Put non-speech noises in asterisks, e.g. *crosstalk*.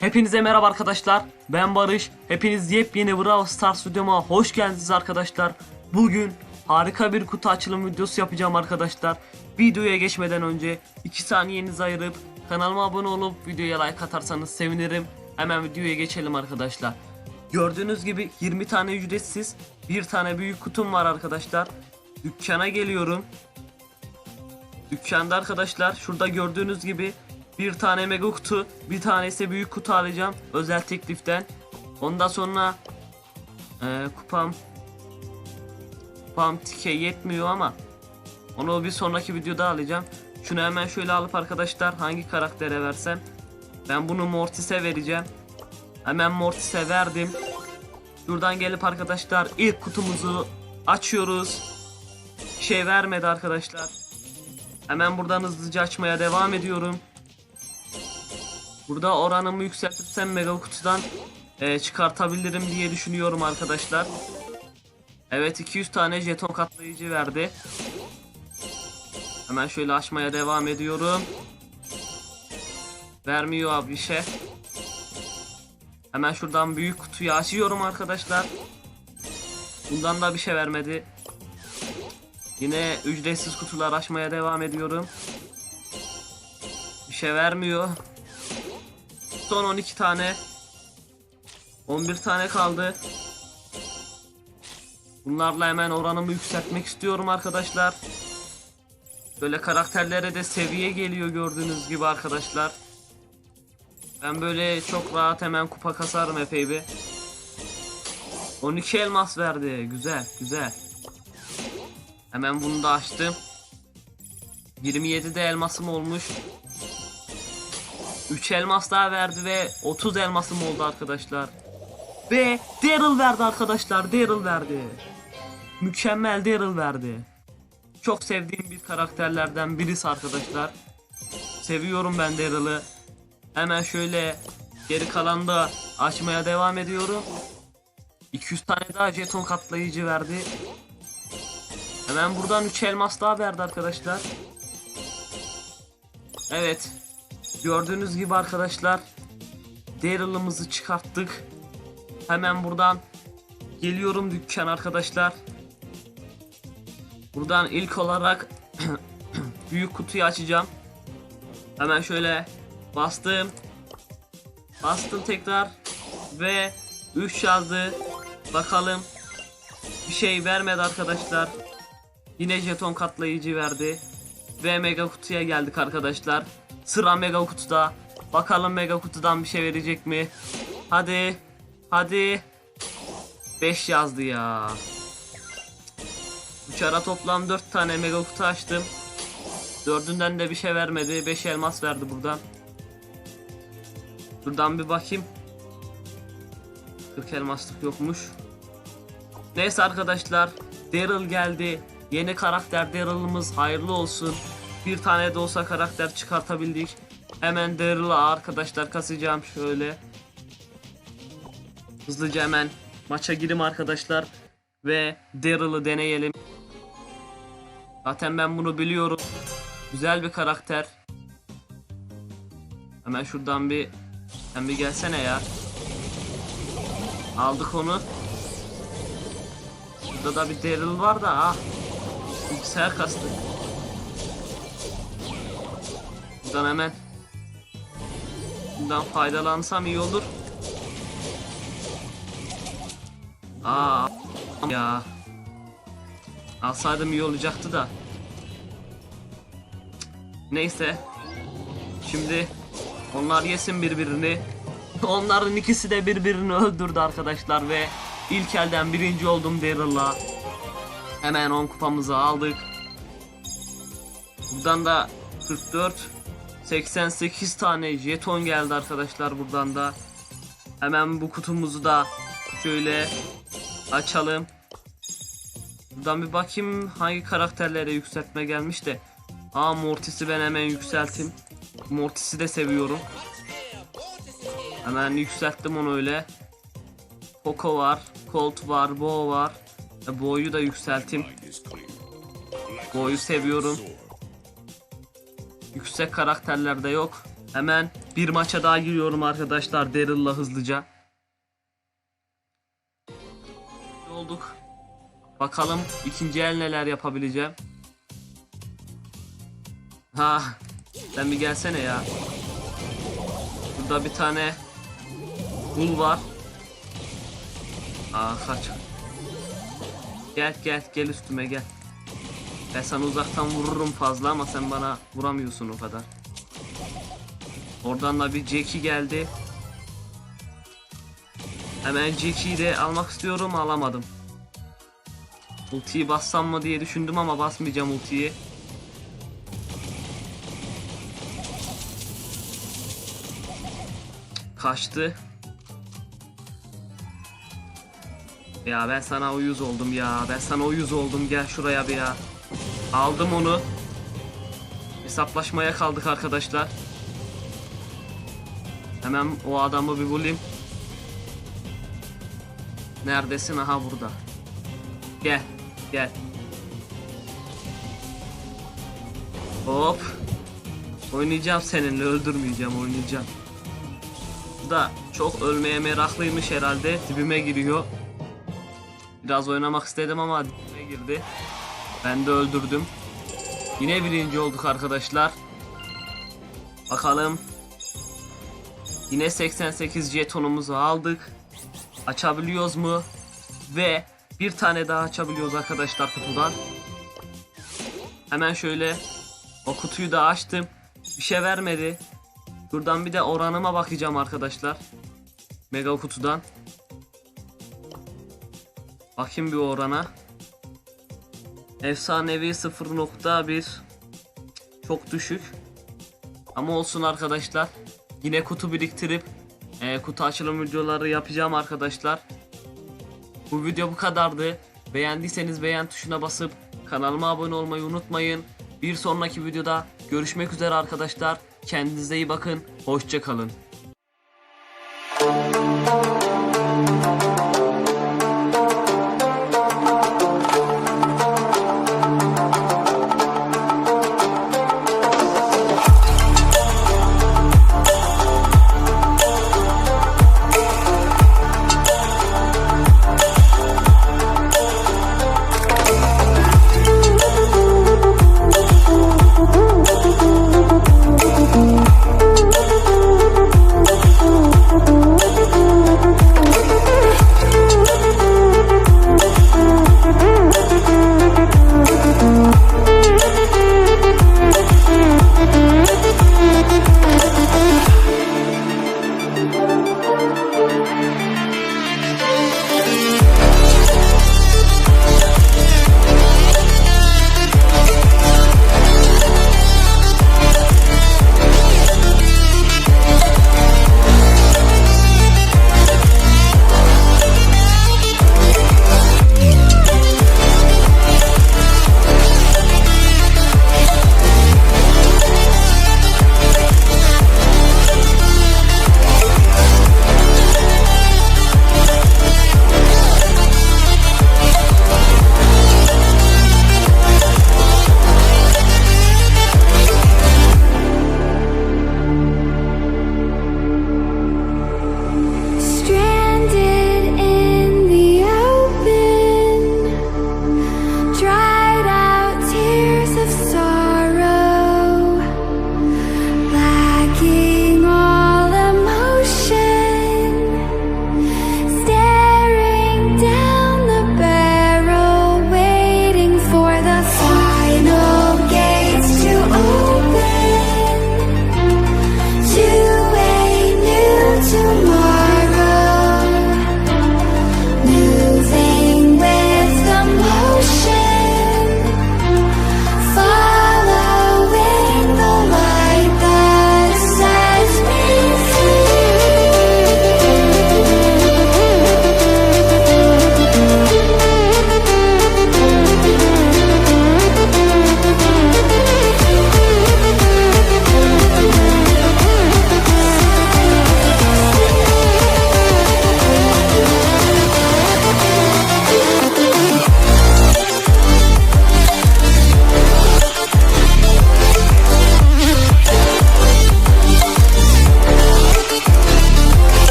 Hepinize merhaba arkadaşlar. Ben Barış. Hepiniz yepyeni Brawl Stars videoma hoş geldiniz arkadaşlar. Bugün harika bir kutu açılım videosu yapacağım arkadaşlar. Videoya geçmeden önce 2 saniyenizi ayırıp kanalıma abone olup videoya like atarsanız sevinirim. Hemen videoya geçelim arkadaşlar. Gördüğünüz gibi 20 tane ücretsiz, bir tane büyük kutum var arkadaşlar. Dükkana geliyorum. Dükkanda arkadaşlar şurada gördüğünüz gibi bir tane mega kutu, bir tane ise büyük kutu alacağım özel tekliften. Ondan sonra eee, kupam kupam tike yetmiyor ama onu bir sonraki videoda alacağım. Şunu hemen şöyle alıp arkadaşlar hangi karaktere versem ben bunu Mortis'e vereceğim. Hemen Mortis'e verdim. Şuradan gelip arkadaşlar ilk kutumuzu açıyoruz. Şey vermedi arkadaşlar. Hemen buradan hızlıca açmaya devam ediyorum. Burada oranımı yükseltirsem mega kutudan e, çıkartabilirim diye düşünüyorum arkadaşlar. Evet 200 tane jeton katlayıcı verdi. Hemen şöyle açmaya devam ediyorum. Vermiyor abi bir. Hemen şuradan büyük kutuyu açıyorum arkadaşlar. Bundan da bir şey vermedi. Yine ücretsiz kutular açmaya devam ediyorum. Bir şey vermiyor. Son 12 tane. 11 tane kaldı. Bunlarla hemen oranımı yükseltmek istiyorum arkadaşlar. Böyle karakterlere de seviye geliyor gördüğünüz gibi arkadaşlar. Ben böyle çok rahat hemen kupa kasarım epey bir. 12 elmas verdi. Güzel, güzel. Hemen bunu da açtım. 27 de elmasım olmuş. 3 elmas daha verdi ve 30 elmasım oldu arkadaşlar. Ve Daryl verdi arkadaşlar. Daryl verdi. Mükemmel Daryl verdi. Çok sevdiğim bir karakterlerden birisi arkadaşlar. Seviyorum ben Daryl'ı. Hemen şöyle geri kalan da açmaya devam ediyorum. 200 tane daha jeton katlayıcı verdi. Hemen buradan 3 elmas daha verdi arkadaşlar. Evet. Gördüğünüz gibi arkadaşlar Daryl'ımızı çıkarttık. Hemen buradan geliyorum dükkan arkadaşlar. Buradan ilk olarak *clears throat* büyük kutuyu açacağım. Hemen şöyle bastım. Bastım tekrar ve 3 yazdı. Bakalım. Bir şey vermedi arkadaşlar. Yine jeton katlayıcı verdi. Ve mega kutuya geldik arkadaşlar. Sıra mega kutuda. Bakalım mega kutudan bir şey verecek mi? Hadi. Hadi. 5 yazdı ya. Uçara toplam 4 tane mega kutu açtım. Dördünden de bir şey vermedi. 5 elmas verdi buradan. Buradan bir bakayım. 40 elmaslık yokmuş. Neyse arkadaşlar. Daryl geldi. Yeni karakter Daryl'ımız hayırlı olsun. Bir tane de olsa karakter çıkartabildik. Hemen Daryl'ı arkadaşlar kasacağım şöyle. Hızlıca hemen maça girim arkadaşlar. Ve Daryl'ı deneyelim. Zaten ben bunu biliyorum. Güzel bir karakter. Hemen şuradan bir sen bir gelsene ya. Aldık onu. Burada da bir Daryl var da ah. Bilgisayar kastı. Buradan hemen Bundan faydalansam iyi olur. Aa ya. Alsaydım iyi olacaktı da. Neyse. Şimdi onlar yesin birbirini. *laughs* Onların ikisi de birbirini öldürdü arkadaşlar ve ilk elden birinci oldum Daryl'la. Hemen 10 kupamızı aldık. Buradan da 44 88 tane jeton geldi arkadaşlar buradan da. Hemen bu kutumuzu da şöyle açalım. Buradan bir bakayım hangi karakterlere yükseltme gelmiş de. Aa Mortis'i ben hemen yükselteyim. Mortis'i de seviyorum. Hemen yükselttim onu öyle. Poco var, Colt var, Bo var. E, Bo'yu da yükselteyim. Bo'yu seviyorum. Yüksek karakterlerde yok. Hemen bir maça daha giriyorum arkadaşlar Daryl'la hızlıca. Olduk. Bakalım ikinci el neler yapabileceğim. Ha, sen bir gelsene ya. Burada bir tane bul var. Aa kaç. Gel gel gel üstüme gel. Ben sana uzaktan vururum fazla ama sen bana vuramıyorsun o kadar. Oradan da bir Jackie geldi. Hemen Jackie'yi de almak istiyorum alamadım. Ultiyi bassam mı diye düşündüm ama basmayacağım ultiyi. Kaçtı. Ya ben sana uyuz oldum ya. Ben sana uyuz oldum. Gel şuraya bir ya. Aldım onu. Hesaplaşmaya kaldık arkadaşlar. Hemen o adamı bir bulayım. Neredesin? Aha burada. Gel. Gel. Hop. Oynayacağım seninle. Öldürmeyeceğim. Oynayacağım. Da çok ölmeye meraklıymış herhalde. Dibime giriyor. Biraz oynamak istedim ama dibime girdi. Ben de öldürdüm. Yine birinci olduk arkadaşlar. Bakalım. Yine 88 jetonumuzu aldık. Açabiliyoruz mu? Ve bir tane daha açabiliyoruz arkadaşlar kutudan. Hemen şöyle o kutuyu da açtım. Bir şey vermedi. Buradan bir de oranıma bakacağım arkadaşlar. Mega kutudan. Bakayım bir orana. Efsanevi 0.1 Çok düşük. Ama olsun arkadaşlar. Yine kutu biriktirip e, kutu açılım videoları yapacağım arkadaşlar. Bu video bu kadardı. Beğendiyseniz beğen tuşuna basıp kanalıma abone olmayı unutmayın. Bir sonraki videoda görüşmek üzere arkadaşlar. Kendinize iyi bakın. Hoşçakalın.